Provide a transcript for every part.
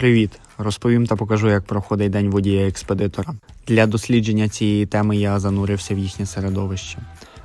Привіт! Розповім та покажу, як проходить день водія експедитора. Для дослідження цієї теми я занурився в їхнє середовище.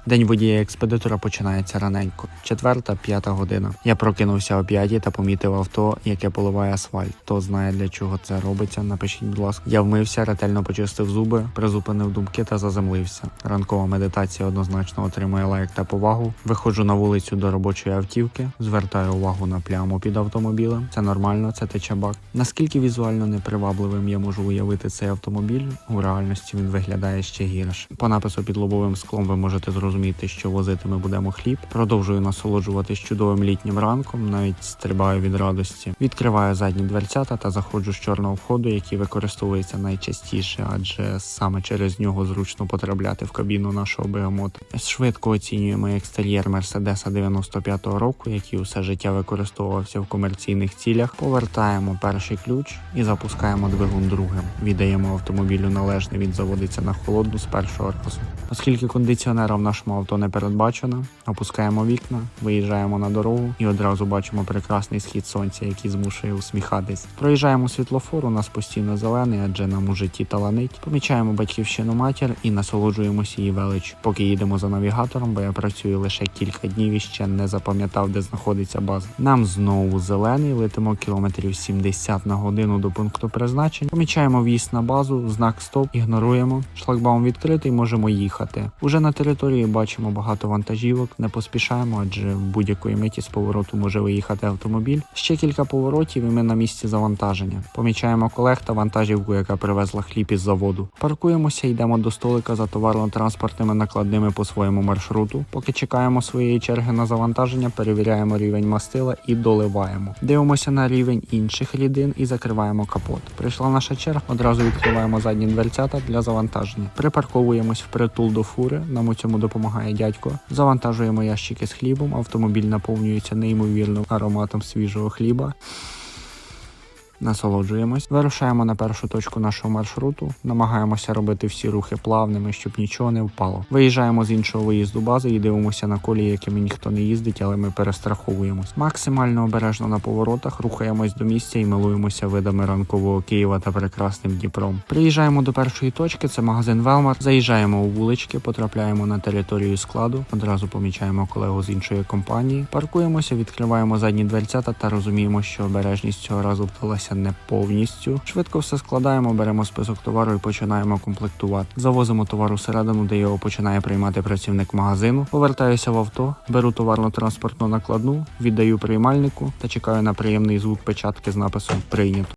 День водія експедитора починається раненько, четверта, п'ята година. Я прокинувся о п'ятій та помітив авто, яке поливає асфальт. Хто знає для чого це робиться, напишіть, будь ласка. Я вмився, ретельно почистив зуби, призупинив думки та заземлився. Ранкова медитація однозначно отримує лайк та повагу. Виходжу на вулицю до робочої автівки, звертаю увагу на пляму під автомобілем. Це нормально, це тече бак. Наскільки візуально непривабливим я можу уявити цей автомобіль, у реальності він виглядає ще гірше. По напису під лобовим склом ви можете зрозуміти, що возити ми будемо хліб. Продовжую насолоджуватись чудовим літнім ранком, навіть стрибаю від радості. Відкриваю задні дверцята та заходжу з чорного входу, який використовується найчастіше, адже саме через нього зручно потрапляти в кабіну нашого бегемота. Швидко оцінюємо екстер'єр Мерседеса 95-го року, який усе життя використовувався в комерційних цілях. Повертаємо перший ключ і запускаємо двигун другим. Віддаємо автомобілю належне, він заводиться на холодну з першого разу. Оскільки кондиціонера в нашому авто не передбачено, опускаємо вікна, виїжджаємо на дорогу і одразу бачимо прекрасний схід сонця, який змушує усміхатись. Проїжджаємо світлофор, у нас постійно зелений, адже нам у житті таланить. Помічаємо батьківщину матір і насолоджуємося її велич, поки їдемо за навігатором, бо я працюю лише кілька днів і ще не запам'ятав, де знаходиться база. Нам знову зелений, летимо кілометрів 70 на годину до пункту призначення. Помічаємо в'їзд на базу, знак стоп, ігноруємо. Шлагбаум відкритий, можемо їхати. Уже на території бачимо багато вантажівок, не поспішаємо, адже в будь-якої миті з повороту може виїхати автомобіль. Ще кілька поворотів, і ми на місці завантаження. Помічаємо колег та вантажівку, яка привезла хліб із заводу. Паркуємося, йдемо до столика за товарно-транспортними накладними по своєму маршруту. Поки чекаємо своєї черги на завантаження, перевіряємо рівень мастила і доливаємо. Дивимося на рівень інших рідин і закриваємо капот. Прийшла наша черга, одразу відкриваємо задні дверцята для завантаження. Припарковуємось впритул до фури. Нам у цьому допомагає дядько. Завантажуємо ящики з хлібом. Автомобіль наповнюється неймовірним ароматом свіжого хліба. Насолоджуємось, вирушаємо на першу точку нашого маршруту, намагаємося робити всі рухи плавними, щоб нічого не впало. Виїжджаємо з іншого виїзду бази і дивимося на колії, якими ніхто не їздить, але ми перестраховуємось. Максимально обережно на поворотах, рухаємось до місця і милуємося видами ранкового Києва та прекрасним Дніпром. Приїжджаємо до першої точки, це магазин Велмар. Заїжджаємо у вулички, потрапляємо на територію складу. Одразу помічаємо колегу з іншої компанії. Паркуємося, відкриваємо задні дверцята та розуміємо, що обережність цього разу вдалася не повністю. Швидко все складаємо, беремо список товару і починаємо комплектувати. Завозимо товар усередину, де його починає приймати працівник магазину. Повертаюся в авто, беру товарно-транспортну накладну, віддаю приймальнику та чекаю на приємний звук печатки з написом Прийнято.